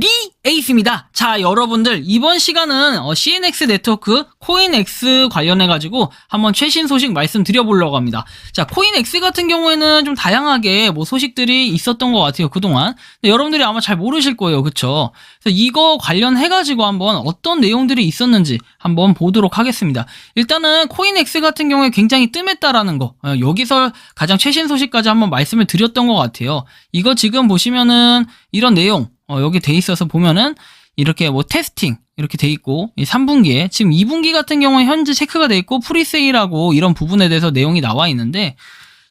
리 에이스입니다. 자, 여러분들 이번 시간은 어, CNX 네트워크 코인X 관련해 가지고 한번 최신 소식 말씀드려 보려고 합니다. 자, 코인X 같은 경우에는 좀 다양하게 뭐 소식들이 있었던 것 같아요. 그동안. 근데 여러분들이 아마 잘 모르실 거예요. 그쵸? 그래서 이거 관련해 가지고 한번 어떤 내용들이 있었는지 한번 보도록 하겠습니다. 일단은 코인X 같은 경우에 굉장히 뜸했다라는 거. 어, 여기서 가장 최신 소식까지 한번 말씀을 드렸던 것 같아요. 이거 지금 보시면은 이런 내용 어, 여기 돼 있어서 보면은 이렇게 뭐 테스팅 이렇게 돼 있고 이 3분기에 지금 2분기 같은 경우에 현재 체크가 돼 있고 프리세일하고 이런 부분에 대해서 내용이 나와 있는데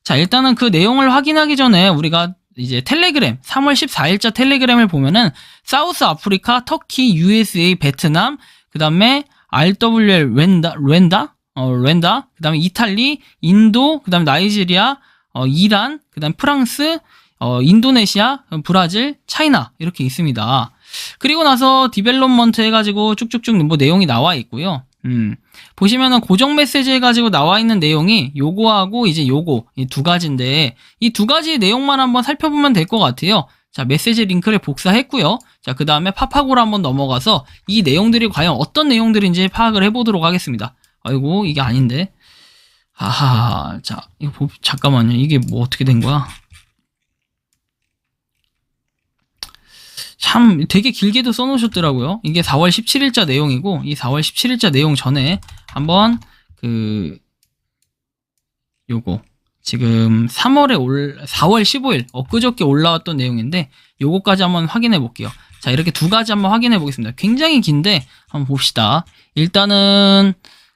자 일단은 그 내용을 확인하기 전에 우리가 이제 텔레그램 3월 14일자 텔레그램을 보면은 사우스 아프리카, 터키, USA, 베트남 그 다음에 RWL 렌다 렌다? 어 렌다? 그 다음에 이탈리, 인도 그 다음에 나이지리아, 어 이란, 그 다음에 프랑스 어, 인도네시아, 브라질, 차이나 이렇게 있습니다. 그리고 나서 디벨롭먼트 해가지고 쭉쭉쭉 뭐 내용이 나와 있고요. 음, 보시면은 고정 메시지 해가지고 나와 있는 내용이 요거하고 이제 요거 이 두 가지인데 이 두 가지 내용만 한번 살펴보면 될 것 같아요. 자 메시지 링크를 복사했고요. 자 그 다음에 파파고로 한번 넘어가서 이 내용들이 과연 어떤 내용들인지 파악을 해보도록 하겠습니다. 아이고 이게 아닌데. 아하 자 이거 보, 잠깐만요 이게 뭐 어떻게 된 거야? 참 되게 길게도 써놓으셨더라고요. 이게 4월 17일자 내용이고 이 4월 17일자 내용 전에 한번 그 요거 지금 3월에 올 4월 15일 엊그저께 올라왔던 내용인데 요거까지 한번 확인해 볼게요. 자 이렇게 두 가지 한번 확인해 보겠습니다. 굉장히 긴데 한번 봅시다. 일단은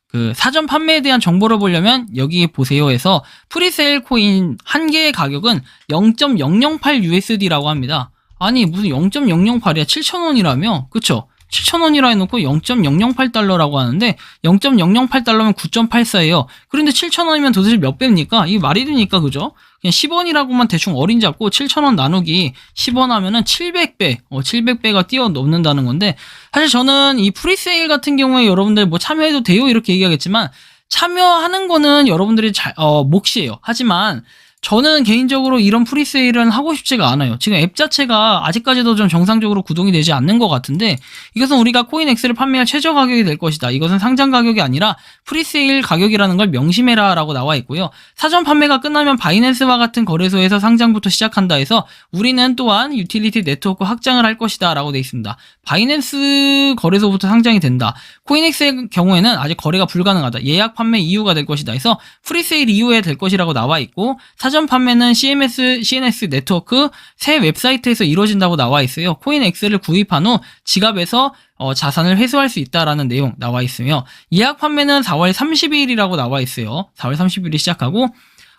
그 사전 판매에 대한 정보를 보려면 여기 보세요에서 프리세일 코인 한 개의 가격은 0.008 USD라고 합니다. 아니 무슨 0.008이야. 7,000원이라며? 그쵸? 7,000원이라 해놓고 0.008달러라고 하는데 0.008달러면 9.84예요. 그런데 7,000원이면 도대체 몇 배입니까? 이게 말이 되니까 그죠? 그냥 10원이라고만 대충 어린 잡고 7,000원 나누기 10원 하면은 700배. 어 700배가 뛰어넘는다는 건데 사실 저는 이 프리세일 같은 경우에 여러분들 뭐 참여해도 돼요? 이렇게 얘기하겠지만 참여하는 거는 여러분들이 잘, 어, 몫이에요. 하지만 저는 개인적으로 이런 프리세일은 하고 싶지가 않아요. 지금 앱 자체가 아직까지도 좀 정상적으로 구동이 되지 않는 것 같은데 이것은 우리가 코인엑스를 판매할 최저 가격이 될 것이다. 이것은 상장 가격이 아니라 프리세일 가격이라는 걸 명심해라 라고 나와 있고요. 사전 판매가 끝나면 바이낸스와 같은 거래소에서 상장부터 시작한다 해서 우리는 또한 유틸리티 네트워크 확장을 할 것이다 라고 돼 있습니다. 바이낸스 거래소부터 상장이 된다. 코인엑스의 경우에는 아직 거래가 불가능하다. 예약 판매 이후가 될 것이다. 해서 프리세일 이후에 될 것이라고 나와 있고 사전 판매는 CMS, CNS 네트워크 새 웹사이트에서 이루어진다고 나와 있어요. 코인엑스를 구입한 후 지갑에서 어, 자산을 회수할 수 있다라는 내용 나와 있으며 예약 판매는 4월 30일이라고 나와 있어요. 4월 30일이 시작하고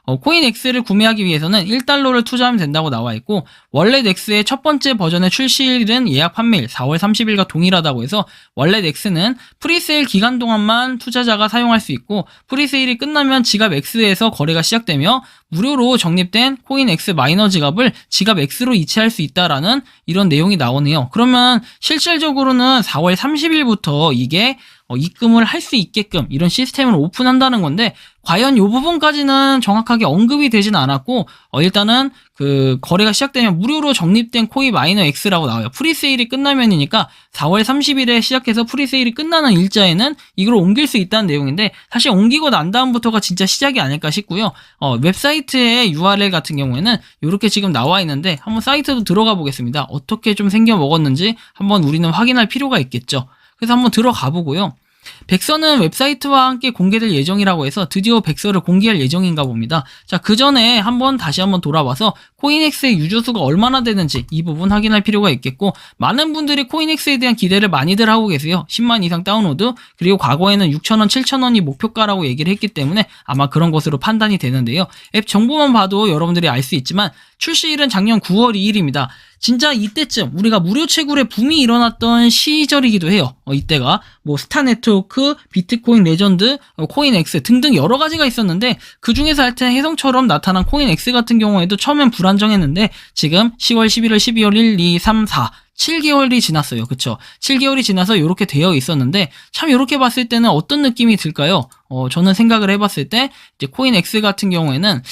어, 코인엑스를 구매하기 위해서는 1달러를 투자하면 된다고 나와 있고 원래 넥스의 첫 번째 버전의 출시일은 예약 판매일 4월 30일과 동일하다고 해서 원래 넥스는 프리세일 기간 동안만 투자자가 사용할 수 있고 프리세일이 끝나면 지갑 X에서 거래가 시작되며 무료로 적립된 코인X 마이너 지갑을 지갑 X로 이체할 수 있다라는 이런 내용이 나오네요. 그러면 실질적으로는 4월 30일부터 이게 어, 입금을 할 수 있게끔 이런 시스템을 오픈한다는 건데 과연 이 부분까지는 정확하게 언급이 되진 않았고 어, 일단은 그 거래가 시작되면 무료로 적립된 코인 마이너 X라고 나와요. 프리세일이 끝나면이니까 4월 30일에 시작해서 프리세일이 끝나는 일자에는 이걸 옮길 수 있다는 내용인데 사실 옮기고 난 다음부터가 진짜 시작이 아닐까 싶고요. 어, 웹사이트의 URL 같은 경우에는 이렇게 지금 나와 있는데 한번 사이트도 들어가 보겠습니다. 어떻게 좀 생겨 먹었는지 한번 우리는 확인할 필요가 있겠죠. 그래서 한번 들어가 보고요. 백서는 웹사이트와 함께 공개될 예정이라고 해서 드디어 백서를 공개할 예정인가 봅니다. 자, 그 전에 한번 다시 한번 돌아와서 코인엑스의 유저수가 얼마나 되는지 이 부분 확인할 필요가 있겠고 많은 분들이 코인엑스에 대한 기대를 많이들 하고 계세요. 10만 이상 다운로드 그리고 과거에는 6천원, 7천원이 목표가라고 얘기를 했기 때문에 아마 그런 것으로 판단이 되는데요. 앱 정보만 봐도 여러분들이 알 수 있지만 출시일은 작년 9월 2일입니다. 진짜 이때쯤 우리가 무료 채굴의 붐이 일어났던 시절이기도 해요. 어, 이때가 뭐 스타 네트워크, 비트코인 레전드, 어, 코인 X 등등 여러 가지가 있었는데 그 중에서 하여튼 혜성처럼 나타난 코인 X 같은 경우에도 처음엔 불안정했는데 지금 10월, 11월, 12월 1, 2, 3, 4 7개월이 지났어요. 그쵸? 7개월이 지나서 이렇게 되어 있었는데, 참 이렇게 봤을 때는 어떤 느낌이 들까요? 어, 저는 생각을 해봤을 때, 이제 코인 X 같은 경우에는,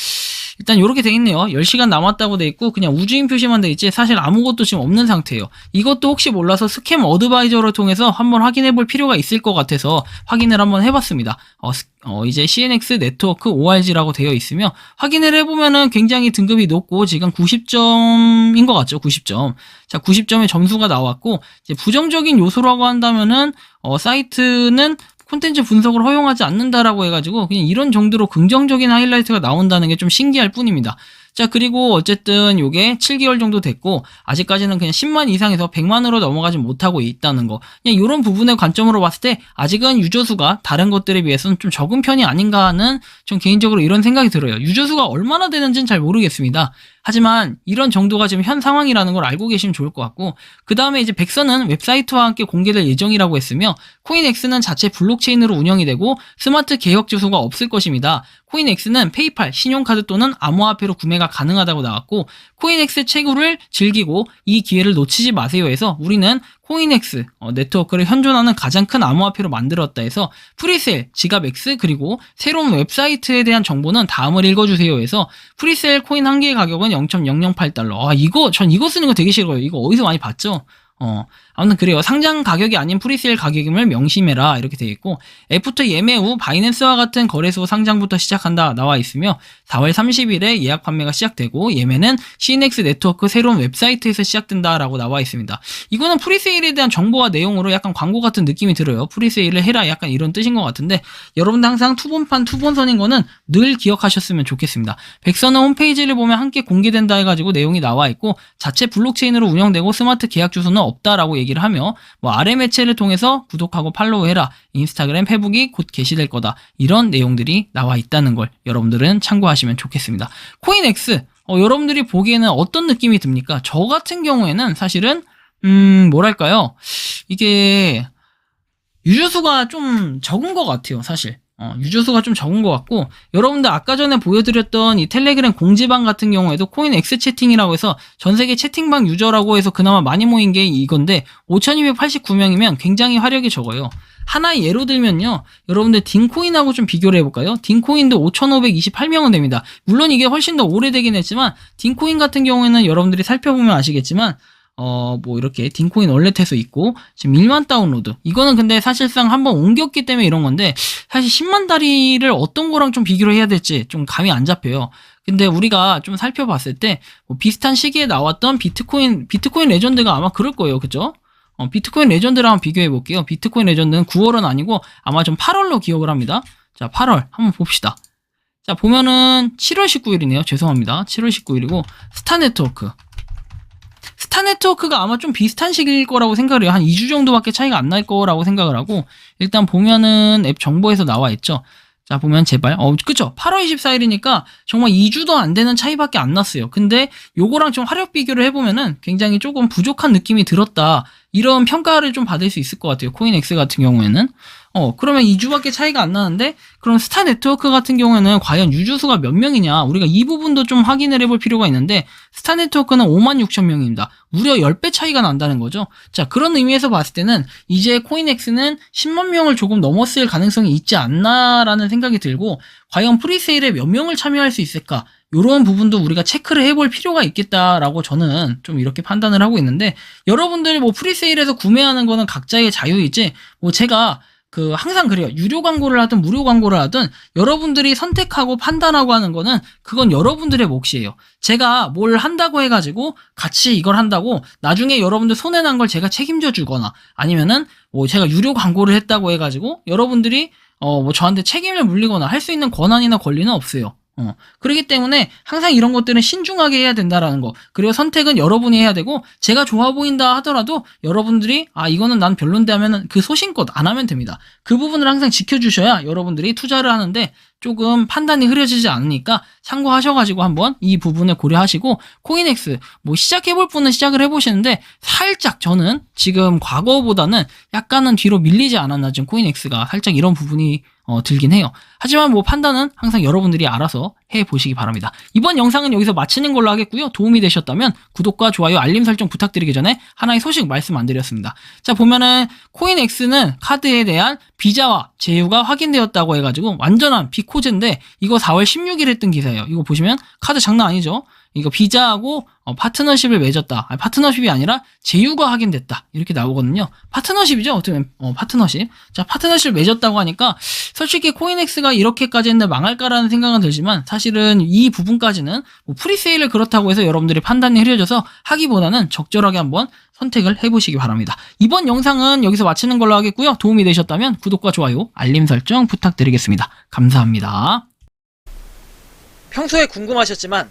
일단 이렇게 돼 있네요. 10시간 남았다고 돼 있고, 그냥 우주인 표시만 돼 있지, 사실 아무것도 지금 없는 상태예요. 이것도 혹시 몰라서 스캠 어드바이저를 통해서 한번 확인해 볼 필요가 있을 것 같아서 확인을 한번 해봤습니다. 어, 스- 어, 이제 CNX 네트워크 ORG라고 되어 있으며, 확인을 해보면은 굉장히 등급이 높고, 지금 90점인 것 같죠? 90점. 자, 90점의 점수가 나왔고, 부정적인 요소라고 한다면은, 어, 사이트는 콘텐츠 분석을 허용하지 않는다라고 해가지고, 그냥 이런 정도로 긍정적인 하이라이트가 나온다는 게 좀 신기할 뿐입니다. 자, 그리고 어쨌든 요게 7개월 정도 됐고, 아직까지는 그냥 10만 이상에서 100만으로 넘어가지 못하고 있다는 거. 그냥 이런 부분의 관점으로 봤을 때, 아직은 유저수가 다른 것들에 비해서는 좀 적은 편이 아닌가 하는, 좀 개인적으로 이런 생각이 들어요. 유저수가 얼마나 되는지는 잘 모르겠습니다. 하지만 이런 정도가 지금 현 상황이라는 걸 알고 계시면 좋을 것 같고 그 다음에 이제 백서는 웹사이트와 함께 공개될 예정이라고 했으며 코인엑스는 자체 블록체인으로 운영이 되고 스마트 개혁 주소가 없을 것입니다. 코인엑스는 페이팔, 신용카드 또는 암호화폐로 구매가 가능하다고 나왔고 코인엑스 채굴을 즐기고 이 기회를 놓치지 마세요 해서 우리는 코인엑스 어, 네트워크를 현존하는 가장 큰 암호화폐로 만들었다 해서 프리셀, 지갑엑스 그리고 새로운 웹사이트에 대한 정보는 다음을 읽어주세요 해서 프리셀 코인 한 개의 가격은 0.008달러. 아, 이거, 전 이거 쓰는 거 되게 싫어요. 이거 어디서 많이 봤죠? 어, 아무튼 그래요. 상장 가격이 아닌 프리세일 가격임을 명심해라. 이렇게 되어 있고, 애프터 예매 후 바이낸스와 같은 거래소 상장부터 시작한다. 나와 있으며, 4월 30일에 예약 판매가 시작되고, 예매는 CNX 네트워크 새로운 웹사이트에서 시작된다라고 나와 있습니다. 이거는 프리세일에 대한 정보와 내용으로 약간 광고 같은 느낌이 들어요. 프리세일을 해라. 약간 이런 뜻인 것 같은데, 여러분들 항상 투본판, 투본선인 거는 늘 기억하셨으면 좋겠습니다. 백선은 홈페이지를 보면 함께 공개된다 해가지고 내용이 나와 있고 자체 블록체인으로 운영되고 스마트 계약 주소는 없다라고 얘기 를 하며 뭐 아래 매체를 통해서 구독하고 팔로우해라 인스타그램 페북이 곧 게시될 거다 이런 내용들이 나와 있다는 걸 여러분들은 참고하시면 좋겠습니다. 코인엑스 어, 여러분들이 보기에는 어떤 느낌이 듭니까? 저 같은 경우에는 사실은 음 뭐랄까요 이게 유저수가 좀 적은 것 같아요 사실 어, 유저수가 좀 적은 것 같고 여러분들 아까 전에 보여드렸던 이 텔레그램 공지방 같은 경우에도 코인 X 채팅이라고 해서 전 세계 채팅방 유저라고 해서 그나마 많이 모인 게 이건데 5289명이면 굉장히 화력이 적어요. 하나의 예로 들면요. 여러분들 딘코인하고 좀 비교를 해볼까요? 딘코인도 5528명은 됩니다. 물론 이게 훨씬 더 오래되긴 했지만 딘코인 같은 경우에는 여러분들이 살펴보면 아시겠지만 어, 뭐, 이렇게, 딘코인 월렛에서 있고, 지금 1만 다운로드. 이거는 근데 사실상 한번 옮겼기 때문에 이런 건데, 사실 10만 다리를 어떤 거랑 좀 비교를 해야 될지 좀 감이 안 잡혀요. 근데 우리가 좀 살펴봤을 때, 뭐 비슷한 시기에 나왔던 비트코인, 비트코인 레전드가 아마 그럴 거예요. 그죠? 어, 비트코인 레전드랑 비교해 볼게요. 비트코인 레전드는 9월은 아니고 아마 좀 8월로 기억을 합니다. 자, 8월. 한번 봅시다. 자, 보면은 7월 19일이네요. 죄송합니다. 7월 19일이고, 스타 네트워크. 네트워크가 아마 좀 비슷한 시기일 거라고 생각을 해요. 한 2주 정도밖에 차이가 안 날 거라고 생각을 하고, 일단 보면은 앱 정보에서 나와 있죠. 자, 보면 제발. 어, 그쵸. 8월 24일이니까 정말 2주도 안 되는 차이밖에 안 났어요. 근데 요거랑 좀 화력 비교를 해보면은 굉장히 조금 부족한 느낌이 들었다. 이런 평가를 좀 받을 수 있을 것 같아요. 코인엑스 같은 경우에는. 어, 그러면 2주밖에 차이가 안 나는데, 그럼 스타 네트워크 같은 경우에는 과연 유저수가 몇 명이냐? 우리가 이 부분도 좀 확인을 해볼 필요가 있는데, 스타 네트워크는 5만 6천 명입니다. 무려 10배 차이가 난다는 거죠. 자, 그런 의미에서 봤을 때는, 이제 코인엑스는 10만 명을 조금 넘었을 가능성이 있지 않나라는 생각이 들고, 과연 프리세일에 몇 명을 참여할 수 있을까? 요런 부분도 우리가 체크를 해볼 필요가 있겠다라고 저는 좀 이렇게 판단을 하고 있는데, 여러분들이 뭐 프리세일에서 구매하는 거는 각자의 자유이지, 뭐 제가 그 항상 그래요. 유료 광고를 하든 무료 광고를 하든 여러분들이 선택하고 판단하고 하는 거는 그건 여러분들의 몫이에요. 제가 뭘 한다고 해가지고 같이 이걸 한다고 나중에 여러분들 손해 난 걸 제가 책임져 주거나 아니면은 뭐 제가 유료 광고를 했다고 해가지고 여러분들이 어 뭐 저한테 책임을 물리거나 할 수 있는 권한이나 권리는 없어요. 어, 그렇기 때문에 항상 이런 것들은 신중하게 해야 된다라는 거. 그리고 선택은 여러분이 해야 되고, 제가 좋아 보인다 하더라도 여러분들이, 아, 이거는 난 별론데 하면은 그 소신껏 안 하면 됩니다. 그 부분을 항상 지켜주셔야 여러분들이 투자를 하는데 조금 판단이 흐려지지 않으니까 참고하셔가지고 한번 이 부분을 고려하시고 코인엑스 뭐 시작해볼 분은 시작을 해보시는데 살짝 저는 지금 과거보다는 약간은 뒤로 밀리지 않았나 지금 코인엑스가 살짝 이런 부분이 어, 들긴 해요. 하지만 뭐 판단은 항상 여러분들이 알아서 해 보시기 바랍니다. 이번 영상은 여기서 마치는 걸로 하겠고요. 도움이 되셨다면 구독과 좋아요, 알림 설정 부탁드리기 전에 하나의 소식 말씀 안 드렸습니다. 자 보면은 코인엑스는 카드에 대한 비자와 제휴가 확인되었다고 해가지고 완전한 비코제인데 이거 4월 16일 했던 기사예요. 이거 보시면 카드 장난 아니죠? 이거 비자하고 어, 파트너십을 맺었다. 아니, 파트너십이 아니라 제휴가 확인됐다. 이렇게 나오거든요. 파트너십이죠. 어떻게 보면 어, 파트너십. 자 파트너십을 맺었다고 하니까 솔직히 코인엑스가 이렇게까지 했는데 망할까라는 생각은 들지만 사실은 이 부분까지는 뭐 프리세일을 그렇다고 해서 여러분들이 판단이 흐려져서 하기보다는 적절하게 한번 선택을 해보시기 바랍니다. 이번 영상은 여기서 마치는 걸로 하겠고요. 도움이 되셨다면 구독과 좋아요, 알림 설정 부탁드리겠습니다. 감사합니다. 평소에 궁금하셨지만